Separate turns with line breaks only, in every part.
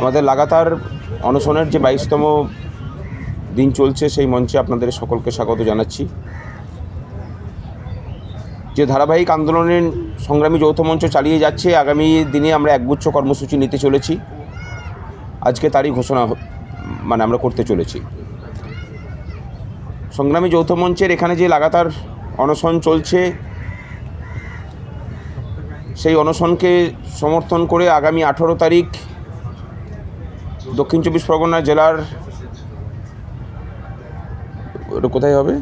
আমাদের লাগাতার অনশনের যে বাইশতম দিন চলছে, সেই মঞ্চে আপনাদের সকলকে স্বাগত জানাচ্ছি। যে ধারাবাহিক আন্দোলনের সংগ্রামী যৌথ মঞ্চ চালিয়ে যাচ্ছে, আগামী দিনে আমরা একগুচ্ছ কর্মসূচি নিতে চলেছি। আজকে তারই ঘোষণা মানে আমরা করতে চলেছি। সংগ্রামী যৌথ মঞ্চের এখানে যে লাগাতার অনশন চলছে, সেই অনশনকে সমর্থন করে আগামী আঠেরো তারিখ দক্ষিণ চব্বিশ পরগনা জেলার ওটা কোথায় হবে?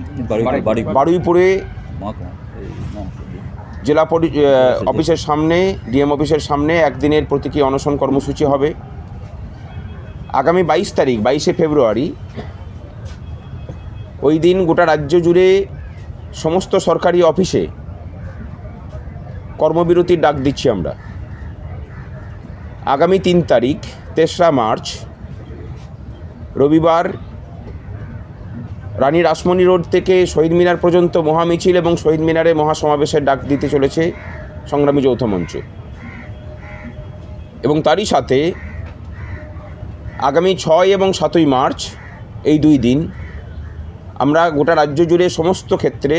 বারুইপুরে জেলা পরি অফিসের সামনে ডিএম অফিসের সামনে একদিনের প্রতীকী অনশন কর্মসূচি হবে। আগামী বাইশ তারিখ বাইশে ফেব্রুয়ারি ওই দিন গোটা রাজ্য জুড়ে সমস্ত সরকারি অফিসে কর্মবিরতির ডাক দিচ্ছি আমরা। আগামী তিন তারিখ তেসরা মার্চ, রবিবার রানী রাসমণি রোড থেকে শহীদ মিনার পর্যন্ত মহামিছিল এবং শহীদ মিনারে মহাসমাবেশের ডাক দিতে চলেছে সংগ্রামী যৌথ মঞ্চ। এবং তারই সাথে আগামী ছয় এবং সাতই মার্চ এই দুই দিন আমরা গোটা রাজ্য জুড়ে সমস্ত ক্ষেত্রে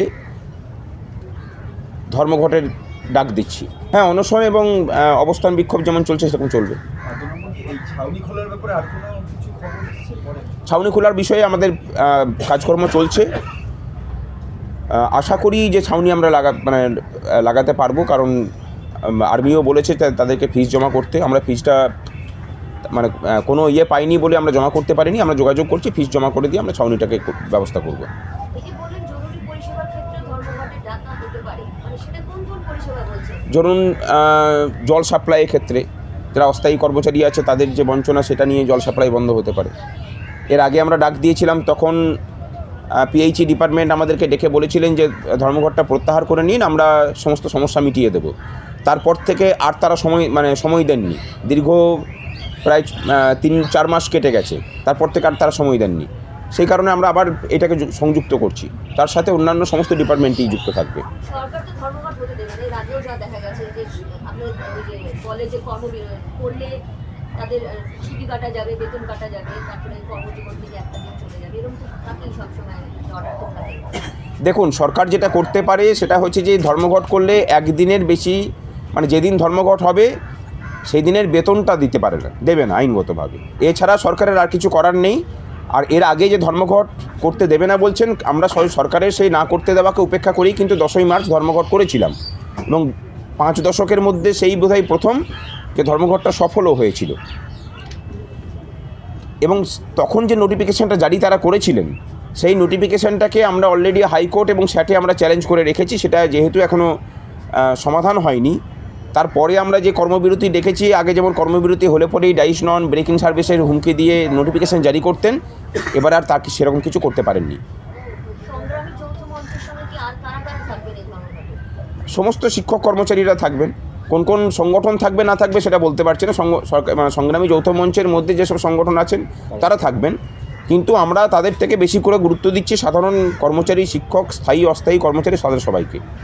ধর্মঘটের ডাক দিচ্ছি। হ্যাঁ অনশন এবং অবস্থান বিক্ষোভ যেমন চলছে, সেরকম চলবে।
ছাউনি খোলার ব্যাপারে আর কোনো কিছু খবর এসেছে পরে?
ছাউনি খোলার বিষয়ে আমাদের কাজকর্ম চলছে। আশা করি যে ছাউনি আমরা লাগা মানে লাগাতে পারব কারণ আর্মিও বলেছে তাদেরকে ফিস জমা করতে। আমরা ফিসটা মানে কোনো ইয়ে পাইনি বলে আমরা জমা করতে পারিনি। আমরা যোগাযোগ করছি ফিস জমা করে দিয়ে আমরা ছাউনিটাকে ব্যবস্থা করব।
মানে সেটা কোন কোন পরিষেবা বলছেন?
ধরুন জল সাপ্লাইয়ের ক্ষেত্রে। যারা অস্থায়ী কর্মচারী আছে, তাদের যে বঞ্চনা, সেটা নিয়ে জল সাপ্লাই বন্ধ হতে পারে। এর আগে আমরা ডাক দিয়েছিলাম, তখন পিএইচি ডিপার্টমেন্ট আমাদেরকে ডেকে বলেছিলেন যে, ধর্মঘটটা প্রত্যাহার করে নিন, আমরা সমস্ত সমস্যা মিটিয়ে দেব। তারপর থেকে আর তারা সময় মানে সময় দেননি। দীর্ঘ প্রায় তিন, চার মাস কেটে গেছে। তারপর থেকে আর তারা সময় দেননি। সেই কারণে আমরা আবার এটাকে সংযুক্ত করছি। তার সাথে অন্যান্য সমস্ত ডিপার্টমেন্টই যুক্ত থাকবে।
তাদের ছুটি কাটা যাবে বেতন কাটা যাবে তারপরে কর্মজীবন থেকে একটা দিন চলে যাবে। এরকম থাকেই সবসময়
দেখুন সরকার যেটা করতে পারে সেটা হচ্ছে যে ধর্মঘট করলে একদিনের বেশি মানে যেদিন ধর্মঘট হবে সেই দিনের বেতনটা দিতে পারে না দেবে না আইনগতভাবে। এছাড়া সরকারের আর কিছু করার নেই। আর এর আগে যে ধর্মঘট করতে দেবে না বলছেন, আমরা সর- সরকারের সেই না করতে দেওয়াকে উপেক্ষা করেই কিন্তু দশই মার্চ ধর্মঘট করেছিলাম। এবং পাঁচ দশকের মধ্যে সেই বোধহয় প্রথম যে ধর্মঘটটা সফলও হয়েছিল। এবং তখন যে নোটিফিকেশনটা জারি তারা করেছিলেন, সেই নোটিফিকেশনটাকে আমরা অলরেডি হাইকোর্ট এবং স্যাটে আমরা চ্যালেঞ্জ করে রেখেছি, সেটা যেহেতু এখনও সমাধান হয়নি। তারপরে আমরা যে কর্মবিরতি ডেকেছি আগে যেমন কর্মবিরতি হলে পরেই ডাইস নন ব্রেকিং সার্ভিসের হুমকি দিয়ে নোটিফিকেশন জারি করতেন। এবার আর তাকে সেরকম কিছু করতে পারেননি। সমস্ত শিক্ষক কর্মচারীরা থাকবেন। কোন কোন সংগঠন থাকবে না থাকবে সেটা বলতে পারছি না। মানে সংগ্রামী যৌথ মঞ্চের মধ্যে যেসব সংগঠন আছেন তারা থাকবেন। কিন্তু আমরা তাদের থেকে বেশি করে গুরুত্ব দিচ্ছি সাধারণ কর্মচারী শিক্ষক স্থায়ী অস্থায়ী কর্মচারী তাদের সবাইকে।